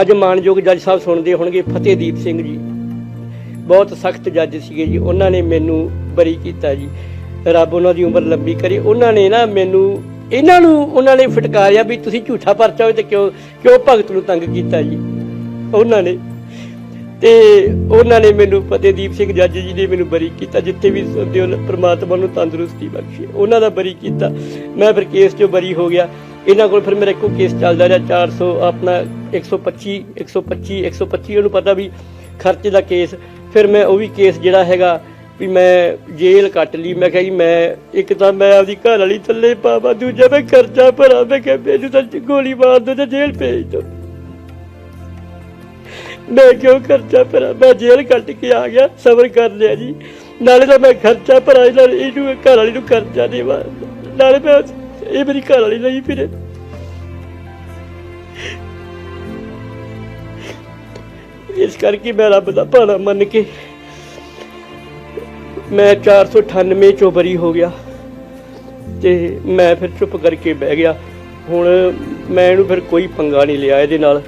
ਅੱਜ ਮਾਨਯੋਗ ਜੱਜ ਸਾਹਿਬ ਸੁਣਦੇ ਹੋਣਗੇ ਫਤਿਹਦੀਪ ਸਿੰਘ ਜੀ। ਬਹੁਤ ਸਖਤ ਜੱਜ ਸੀਗੇ ਜੀ, ਉਹਨਾਂ ਨੇ ਮੈਨੂੰ ਬਰੀ ਕੀਤਾ ਜੀ। ਰੱਬ ਉਹਨਾਂ ਦੀ ਉਮਰ ਲੰਬੀ ਕਰੇ। ਉਹਨਾਂ ਨੇ ਨਾ ਮੈਨੂੰ, ਇਹਨਾਂ ਨੂੰ ਉਹਨਾਂ ਨੇ ਫਟਕਾਰਿਆ ਵੀ ਤੁਸੀਂ ਝੂਠਾ ਪਰਚਾ ਹੋਏ ਤੇ ਕਿਉਂ ਕਿਉਂ ਭਗਤ ਨੂੰ ਤੰਗ ਕੀਤਾ ਜੀ? ਉਹਨਾਂ ਨੇ। ਤੇ ਉਹਨਾਂ ਨੇ ਮੈਨੂੰ, ਫਤਿਹਦੀਪ ਸਿੰਘ ਜੱਜ ਜੀ ਨੇ ਮੈਨੂੰ ਬਰੀ ਕੀਤਾ, ਜਿੱਥੇ ਵੀ ਸੁਣਦੇ ਪ੍ਰਮਾਤਮਾ ਨੂੰ ਤੰਦਰੁਸਤੀ ਬਖਸ਼ੇ। ਉਹਨਾਂ ਦਾ ਬਰੀ ਕੀਤਾ। ਮੈਂ ਫਿਰ ਕੇਸ 'ਚੋਂ ਬਰੀ ਹੋ ਗਿਆ। ਇਹਨਾਂ ਕੋਲ ਫਿਰ ਮੇਰਾ ਇੱਕੋ ਕੇਸ ਚੱਲਦਾ ਰਿਹਾ 400 ਆਪਣਾ 125 125 125 ਉਹਨੂੰ ਪਤਾ ਵੀ ਖਰਚੇ ਦਾ ਕੇਸ ਫਿਰ ਮੈਂ ਉਹ ਵੀ ਕੇਸ ਜਿਹੜਾ ਹੈਗਾ ਵੀ ਮੈਂ ਜੇਲ੍ਹ ਕੱਟ ਲਈ, ਮੈਂ ਕਿਹਾ ਜੀ ਮੈਂ ਇੱਕ ਤਾਂ ਮੈਂ ਆਪਦੀ ਘਰ ਵਾਲੀ ਥੱਲੇ ਪਾਵਾਂ, ਦੂਜਾ ਮੈਂ ਖਰਚਾ ਭਰਾ, ਮੈਂ ਕਿਹਾ ਮੈਨੂੰ ਤਾਂ ਗੋਲੀ ਮਾਰ ਦੋ ਤੇ ਜੇਲ੍ਹ ਭੇਜ ਦੋ ਮੈਂ ਕਿਉਂ ਖਰਚਾ ਭਰਾ, ਮੈਂ ਜੇਲ੍ਹ ਕੱਟ ਕੇ ਆ ਗਿਆ, ਸਬਰ ਕਰ ਲਿਆ ਜੀ। ਨਾਲੇ ਤਾਂ ਮੈਂ ਖਰਚਾ ਭਰਾ ਨਾਲੇ ਇਹਨੂੰ ਘਰ ਵਾਲੀ ਨੂੰ ਖਰਚਾ ਦੇਵਾ। ਨਾਲੇ ਮੈਂ ਇਹ ਮੇਰੀ ਘਰ ਵਾਲੀ ਨਹੀਂ ਫਿਰੇ ਇਸ ਕਰਕੇ ਮੈਂ ਰੱਬ ਦਾ ਭਾਣਾ ਮੰਨ ਕੇ ਮੈਂ 498 ਚੋਂ ਬਰੀ ਹੋ ਗਿਆ ਤੇ ਮੈਂ ਫਿਰ ਚੁੱਪ ਕਰਕੇ ਬਹਿ ਗਿਆ। ਹੁਣ ਮੈਂ ਇਹਨੂੰ ਫਿਰ ਕੋਈ ਪੰਗਾ ਨਹੀਂ ਲਿਆ ਇਹਦੇ ਨਾਲ।